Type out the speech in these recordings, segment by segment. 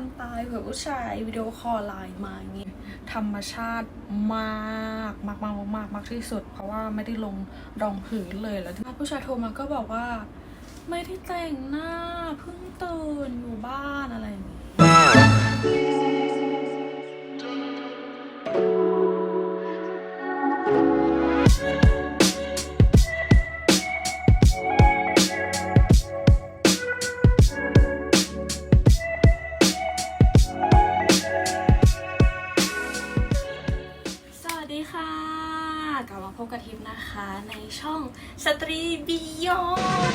กันตายเผื่อผู้ชายวิดีโอคอลไลน์มาอย่างงี้ธรรมชาติมากมากมากมากมากที่สุด เพราะว่าไม่ได้ลงรองพื้นเลยแล้วผู้ชายโทรมาก็บอกว่า ไม่ได้แต่งหน้าเพิ่งตื่นอยู่บ้านอะไรอย่างงี้ กับทิพย์นะคะ ในช่องสตรีบิยอน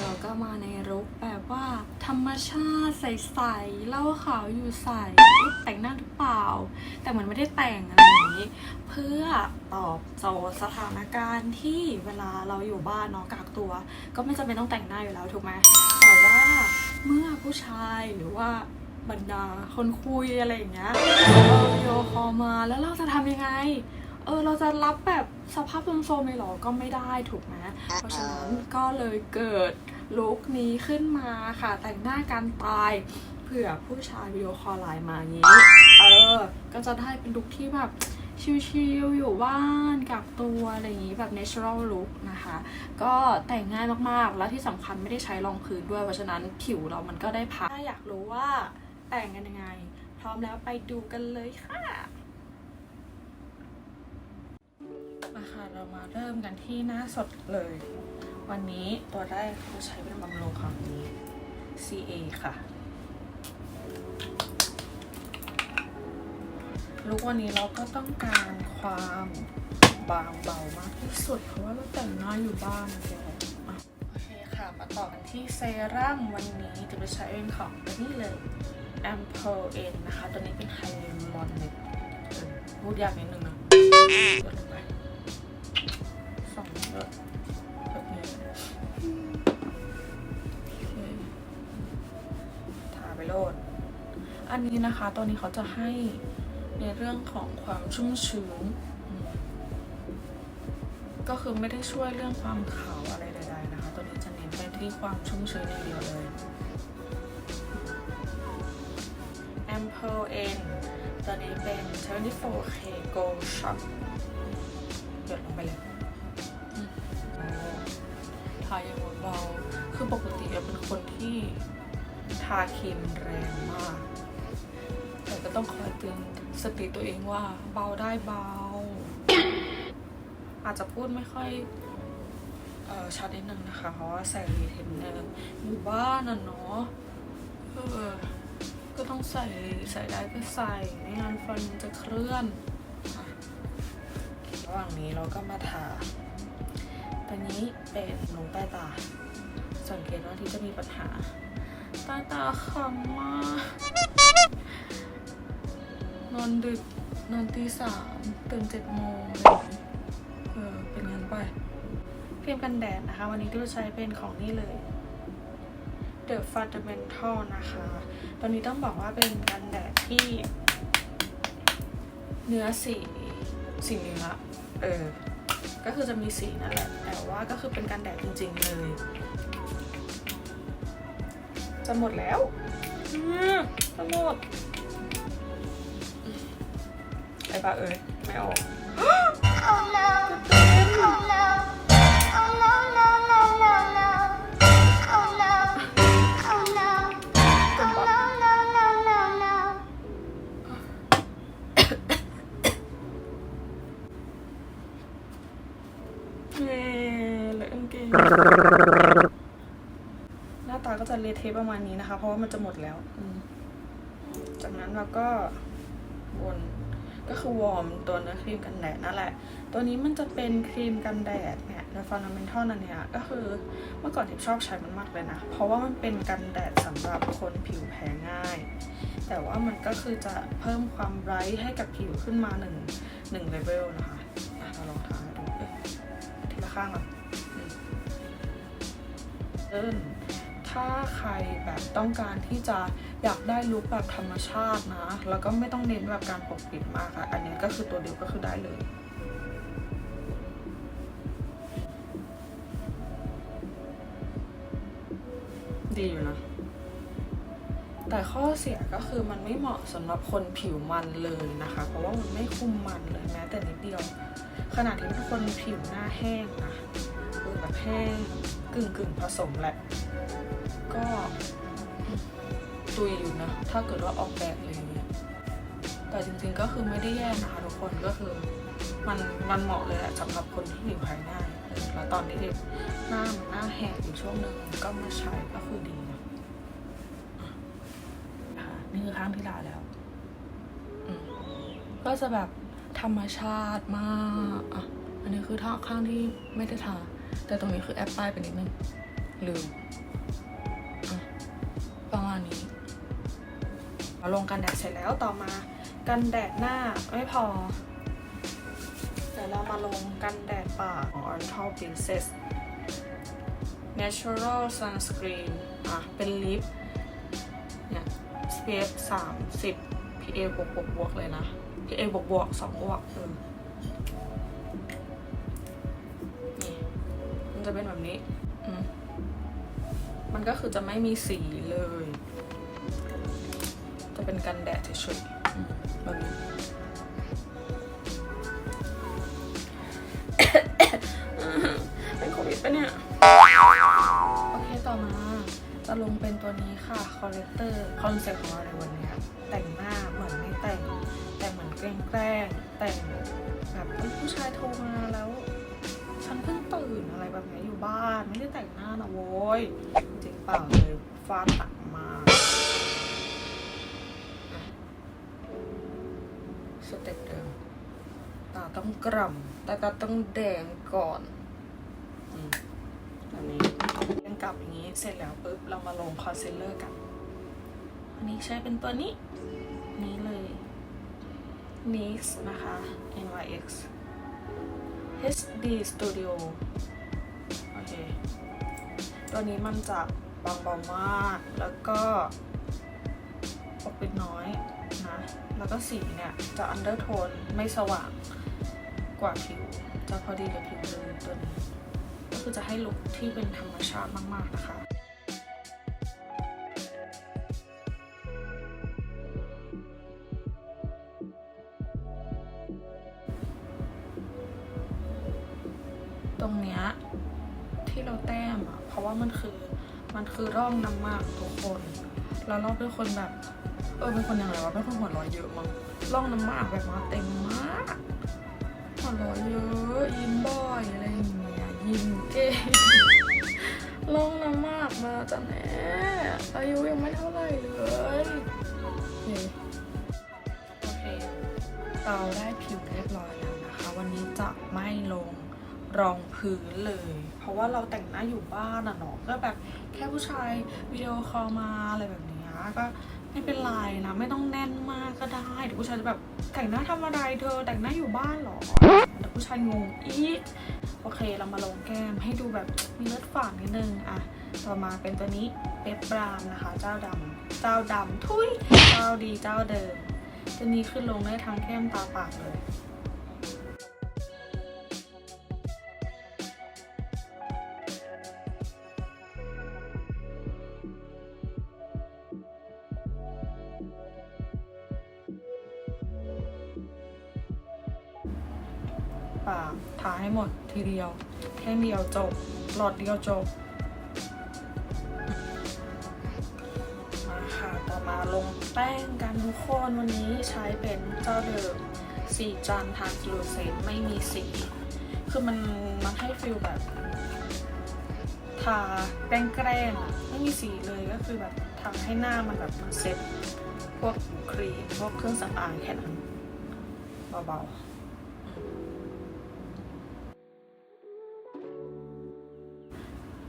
เราก็มาในรุกแบบว่า ธรรมชาติใสๆเล่าขาวอยู่ใสแต่งหน้าหรือเปล่า แต่เหมือนไม่ได้แต่งอะไรอย่างนี้ เพื่อตอบโจทย์สถานการณ์ที่เวลาเราอยู่บ้านเนาะกักตัว ก็ไม่จำเป็นต้องแต่งหน้าอยู่แล้วถูกไหมแต่ว่าเมื่อผู้ชายหรือว่าบรรดาคนคุยอะไรอย่างเงี้ยเออวิดีโอคอลมาแล้วเราจะทำยังไง เออเราจะรับแบบสภาพโซมๆเลยเหรอก็ไม่ได้ถูกไหมเพราะฉะนั้นก็เลยเกิดลุคนี้ขึ้นมาค่ะ แต่งหน้าการตายเผื่อผู้ชายวิดีโอคอลไลน์มาอย่างนี้ เออ ก็จะได้เป็นลุคที่แบบชิลๆอยู่บ้านกักตัวอะไรอย่างนี้แบบ natural look นะคะ ก็แต่งง่ายมากๆ แล้วที่สำคัญไม่ได้ใช้รองพื้นด้วย เพราะฉะนั้นผิวเรามันก็ได้พักถ้าอยากรู้ว่าแต่งกันยังไง พร้อมแล้วไปดูกันเลยค่ะ ค่ะ เรามาเริ่มกันที่หน้าสดเลย วันนี้ตัวแรกเราใช้เป็นบำรุงของนี้ CA ค่ะลุกวันนี้เราก็ต้องการความบางเบามากที่สุด เพราะว่าเราแต่งหน้าอยู่บ้านนะแกอะโอเคค่ะ มาต่อกันที่เซรั่มวันนี้จะไปใช้เป็นของตัวนี้เลย a m p l N นะคะ ตัวนี้เป็นไฮลอนเน็ตพูดยากนิดนึงนะ อันนี้นะคะตัวนี้เขาจะให้ในเรื่องของความชุ่มชื้น ก็คือไม่ได้ช่วยเรื่องความขาวอะไรใดๆนะคะ ตัวนี้จะเน้นไปที่ความชุ่มชื้นอย่างเดียวเลย a m p l N ตัวนี้เป็น 24K Gold Shot หยดลงไปเลยทาอย่างเบาๆคือปกติอะเป็นคนที่ทาครีมแรงมาก ต้องคอยเตือนสติตัวเองว่าเบาได้เบา อาจจะพูดไม่ค่อยเออชัดนิดนึงนะคะ เพราะว่าใส่รีเทนเนอร์อยู่บ้านน่ะเนาะเออก็ต้องใส่ใส่ได้ก็ใส่ไม่งั้นฟันจะเคลื่อนระหว่างนี้เราก็มาทาตัวนี้เป็นลงใต้ตา สังเกตว่าที่จะมีปัญหาใต้ตาคำมาก นอนดึก นอนตีสามตื่นเจ็ดโมงอะไรอย่างงี้เออเป็นงั้นไปครีมกันแดดนะคะ วันนี้ที่เราใช้เป็นของนี่เลย The Fundamental นะคะ ตอนนี้ต้องบอกว่าเป็นกันแดดที่ เนื้อสีสีเนื้อเออ ก็คือจะมีสีนั่นแหละ แต่ว่าก็คือเป็นกันแดดจริง ๆ เลย จะหมดแล้ว อืมจะหมด ไอ้ปลาเอ้ยไม่ออก Oh no. Oh no. Oh no, no, no, no, no. Oh no. Oh no. Oh no, no, no, no, no. เลยอังเกงหน้าตาก็จะเละเทะประมาณนี้นะคะ เพราะว่ามันจะหมดแล้ว จากนั้นเราก็ ก็คือวอร์มตัวเนื้อครีมกันแดดนั่นแหละ ตัวนี้มันจะเป็นครีมกันแดดเนี่ยในฟันดัมเมนทัลนั่นเนี่ยก็คือเมื่อก่อนทิพชอบใช้มันมากเลยนะ เพราะว่ามันเป็นกันแดดสำหรับคนผิวแพ้ง่าย แต่ว่ามันก็คือจะเพิ่มความไบรท์ให้กับผิวขึ้นมาหนึ่งหนึ่งเลเวลนะคะเราลองทาดูทีละข้างก่อนอืมเอิ้น ถ้าใครแบบต้องการที่จะอยากได้ลุคแบบธรรมชาตินะ แล้วก็ไม่ต้องเน้นแบบการปกปิดมากอะอันนี้ก็คือตัวเดียวก็คือได้เลยดีอยู่นะ แต่ข้อเสียก็คือมันไม่เหมาะสำหรับคนผิวมันเลยนะคะ เพราะว่ามันไม่คุมมันเลยแม้แต่นิดเดียว ขนาดที่เป็นคนผิวหน้าแห้งนะคือแบบแห้งกึ่งกึ่งๆผสมแหละ ยอยู่นะ ถ้าเกิดว่าออกแบบอะไรอย่างเงี้ย แต่จริงๆก็คือไม่ได้แย่นะคะทุกคนก็คือ มันมันเหมาะเลยแหละสำหรับคนที่ผิวแพ้ง่ายเออแล้วตอนที่เด็กหน้ามันหน้าแหกอยู่ช่วงหนึ่งก็มาใช้ก็คือดีนะนี่คือข้างที่ลาแล้ว ก็จะแบบธรรมชาติมากอะอันนี้คือท่าข้างที่ไม่ได้ทา แต่ตรงนี้คือแอปป้ายไปนิดนึงลืม เราลงกันแดดเสร็จแล้วต่อมากันแดดหน้าไม่พอ เดี๋ยวเรามาลงกันแดดปากของ Oriental Princess Natural Sunscreen อะ เป็นลิปเนี่ย SPF 30 PA บวกบวกบวกเลยนะ PA บวกบวกสองบวกเออนี่มันจะเป็นแบบนี้ มันก็คือจะไม่มีสีเลย เป็นกันแดดเฉยๆอืมแบบนี้เป็นโควิดปะเนี่ย โอเคต่อมาจะลงเป็นตัวนี้ค่ะ คอลเลกเตอร์คอนเซ็ปต์ของเราในวันเนี้ยแต่งหน้าเหมือนไม่แต่ง แต่เหมือนแกล้งแกล้งแต่งแบบเอ้ยผู้ชายโทรมาแล้ว ฉันเพิ่งตื่นอะไรแบบนี้อยู่บ้าน ไม่ได้แต่งหน้านะโว้ยจริงเปล่าเลยฟาดตัก สเต็ปเดิมตาต้องกร่ำแต่ตาต้องแดงก่อนอืมแบบนี้เรียงกลับอย่างนี้เสร็จแล้วปุ๊บเรามาลงคอนซีลเลอร์กัน อันนี้ใช้เป็นตัวนี้ นี้เลย NYX นะคะ NYX HD Studio โอเค ตัวนี้มันจะบางเบามาก แล้วก็ปกปิดน้อยนะ แล้วก็สีเนี่ยจะอันเดอร์โทนไม่สว่างกว่าผิว จะพอดีกับผิวเลยตัวนี้ก็คือจะให้ลุคที่เป็นธรรมชาติมากๆนะคะตรงเนี้ยที่เราแต้มอะเพราะว่ามันคือมันคือร่องน้ำมากทุกคน แล้วเราเป็นคนแบบ เออเป็นคนยังไงวะเป็นคนหัวร้อยเยอะมั้งร่องน้ำมากแบบมาเต็มมากหัวร้อยเยอะยิ้มบ่อยอะไรอย่างเงี้ยยิ้มเก่งร่องน้ำมากมาจ้ะแม่อายุยังไม่เท่าไหร่เลยโอเคโอเคเราได้ผิวเรียบร้อยแล้วนะคะ วันนี้จะไม่ลงรองพื้นเลย เพราะว่าเราแต่งหน้าอยู่บ้านอะเนาะก็แบบแค่ผู้ชายวิดีโอคอลมาอะไรแบบนี้ก็ ไม่เป็นไรนะ ไม่ต้องแน่นมากก็ได้เดี๋ยวผู้ชายจะแบบแต่งหน้าทำอะไรเธอแต่งหน้าอยู่บ้านเหรอเดี๋ยวผู้ชายงงอีกโอเคเรามาลงแก้มให้ดูแบบมีเลือดฝาดนิดนึงอะต่อมาเป็นตัวนี้เป๊ปบรามนะคะ เจ้าดำเจ้าดำทุยเจ้าดีเจ้าเดิมตัวนี้คือลงได้ทั้งแก้มตาปากเลย ยวแค่เดียวจบ หลอดเดียวจบมาค่ะต่อมาลงแป้งกันทุกคนวันนี้ใช้เป็นเจ้าเดิมสีจันทานลูเซนไม่มีสี คือมันมันให้ฟิลแบบทาแป้งแกล้งไม่มีสีเลยก็คือแบบทำให้หน้ามันแบบมันเซ็ตพวกครีมพวกเครื่องสำอางแค่นั้นเบาๆ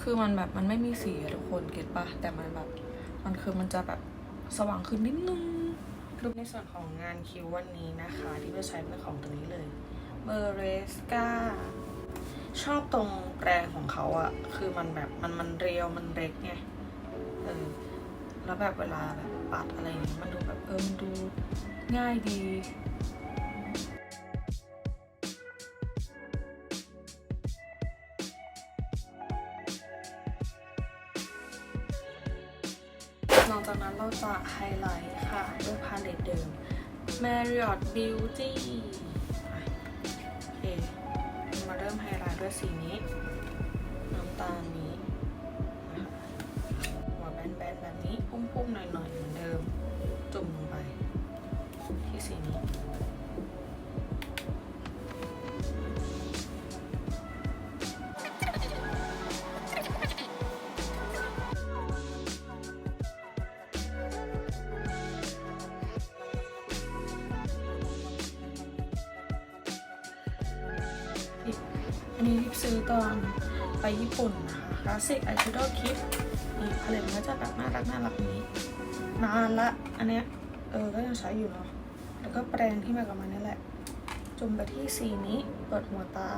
คือมันแบบมันไม่มีสีทุกคนเก็ตปะแต่มันแบบมันคือมันจะแบบสว่างขึ้นนิดนึงรูปในส่วนของงานคิววันนี้นะคะ ที่เราใช้เป็นของตัวนี้เลยเมเรสกาชอบตรงแปรงของเขาอะคือมันแบบมันมันเรียวมันเล็กไงเออแล้วแบบเวลาแบบปัดอะไรเงี้ยมันดูแบบเออมันดูง่ายดี หลังจากนั้นเราจะไฮไลท์ค่ะด้วยพาเลตเดิม Marriott Beauty โอเค มาเริ่มไฮไลท์ด้วยสีนี้ น้ำตาลนี้หัวแบนๆแบบนี้ พุ่มๆหน่อยๆเหมือนเดิม จุ่มลงไปที่สีนี้ อันนี้รีบซื้อตอนไปญี่ปุ่นนะคะคลาสสิกไอชิโดคิดนี่ผลิตมาจากแบบน่ารักน่ารักนี้นานละ อันเนี้ยเออก็ยังใช้อยู่เนาะแล้วก็แปรงที่มากับมันนี่แหละ จุ่มไปที่สีนี้เปิดหัวตา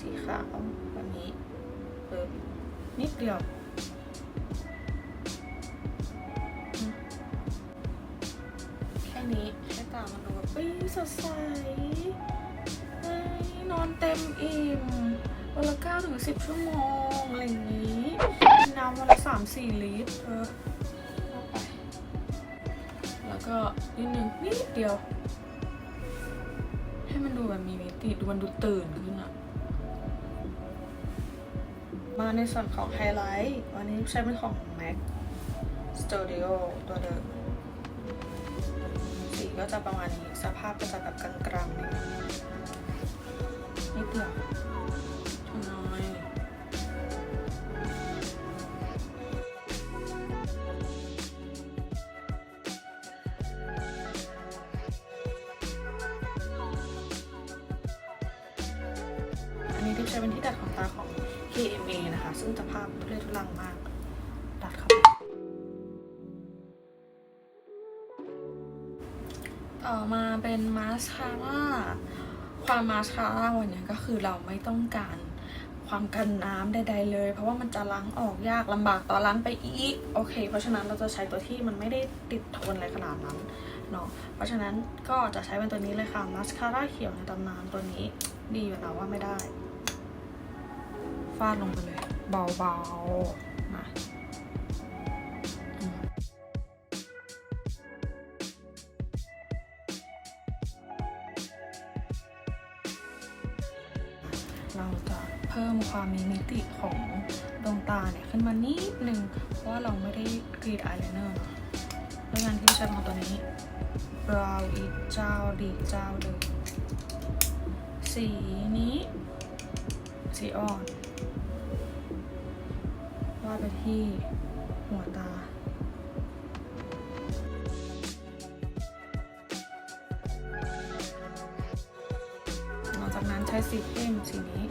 สีขาวแบบนี้เปิดนิดเดียวแค่นี้ให้ตามันดูแบบปี้สดใส นอนเต็มอิ่มวันละเก้าถึงสิบชั่วโมงอะไรอย่างนี้กินน้ำวันละสามสี่ลิตรเออไปแล้วก็นิดนึงนิดเดียว ให้มันดูแบบมีมิติดูมันดูตื่นขึ้นอะมาในส่วนของไฮไลท์วันนี้ใช้เป็นของ MAC Studio ตัวเดิมสีก็จะประมาณนี้ สภาพก็จะแบบกลางๆนิดนึง นิดเดียวน้อยอันนี้ที่ใช้เป็นที่ดัดของตาของ KMA นะคะ ซึ่งสภาพทุเรศทุลังมาก ดัดเข้าไปต่อมาเป็นมาสคาร่า ความมาสคาร่าวันนี้ก็คือเราไม่ต้องการความกันน้ำใดๆเลย เพราะว่ามันจะล้างออกยากลำบากต่อล้างไปอีกโอเค เพราะฉะนั้นเราจะใช้ตัวที่มันไม่ได้ติดทนอะไรขนาดนั้นเนาะเพราะฉะนั้นก็จะใช้เป็นตัวนี้เลยค่ะมาสคาร่าเขียวในตำนานตัวนี้ ดีอยู่แล้วว่าไม่ได้ ฟาดลงไปเลย เบาๆมา พิ่มความมีมิติของดวงตาเนี่ยขึ้นมานิดนึง เพราะว่าเราไม่ได้กรีดอายไลเนอร์เนาะแล้วงานที่ใช้ของตัวนี้ brow อีกเจ้าดีเจ้าเดิมสีนี้ สีอ่อนวาดไปที่หัวตาหลังจากนั้นใช้สีเข้มสีนี้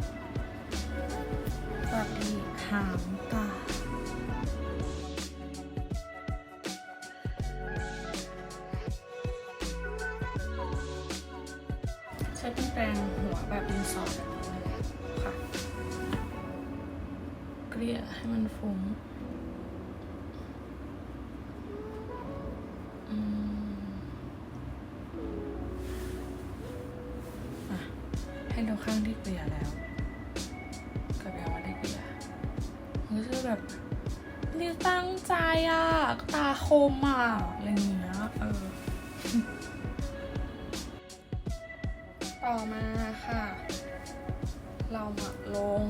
ให้มันฟุ้งให้ดูข้างที่เกลี่ยแล้วก็แปลว่าได้เกลี่ยรู้สึกแบบนี่ตั้งใจอะ ตาคมอะอะไรอย่างเงี้ยเออ ต่อมาค่ะ เรามาลง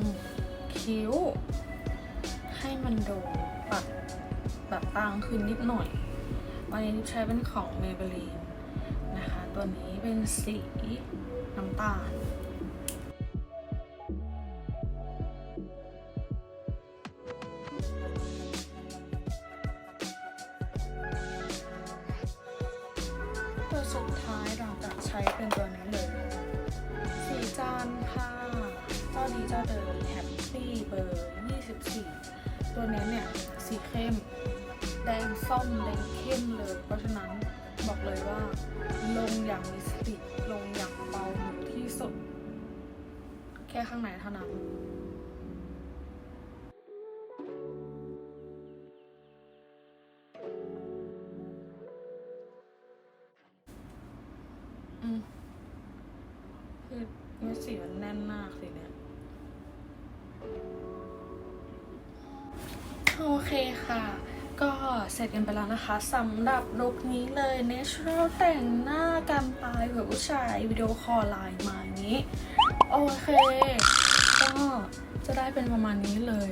คิ้ว มันดูแบบแบบตางขึ้นนิดหน่อย วันนี้ใช้เป็นของ Maybelline นะคะ ตัวนี้เป็นสีน้ำตาล ตัวนี้เนี่ย สีเข้ม แดงส้มแดงเข้มเลย เพราะฉะนั้นบอกเลยว่า ลงอย่างมีสติ ลงอย่างเบาที่สุด แค่ข้างในเท่านั้น โอเคค่ะ ก็เสร็จกันไปแล้วนะคะสำหรับลุคนี้เลย natural แต่งหน้ากันตายเผื่อผู้ชายวิดีโอคอลไลน์มาอย่างนี้ โอเค ก็จะได้เป็นประมาณนี้เลย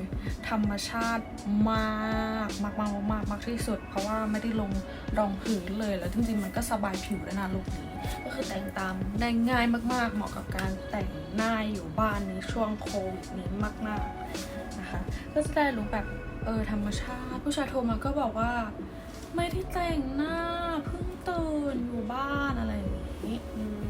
ธรรมชาติมากมากมากมากมากที่สุด เพราะว่าไม่ได้ลงรองพื้นเลยแล้วจริงๆมันก็สบายผิวด้วยนะลุคนี้ ก็คือแต่งตามได้ง่ายมากๆ เหมาะกับการแต่งหน้าอยู่บ้านในช่วงโควิดนี้มากๆนะคะก็จะได้รู้แบบ เออธรรมชาติ ผู้ชายโทรมาก็บอกว่า ไม่ได้แต่งหน้าเพิ่งตื่นอยู่บ้านอะไรอย่างนี้อืม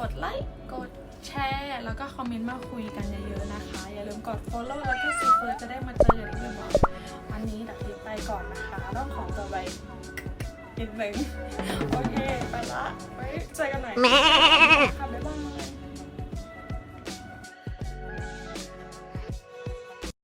กดไลค์กดแชร์แล้วก็คอมเมนต์มาคุยกันเยอะๆนะคะ อย่าลืมกด follow แล้วก็ซีเฟิร์จะได้มาเจอกันอีกบ่อยๆวันนี้ดักทิปไปก่อนนะคะ ต้องของตัวไปนิดนึงโอเค ไปละไว้เจอกันใหม่ค่ะบ๊ายบาย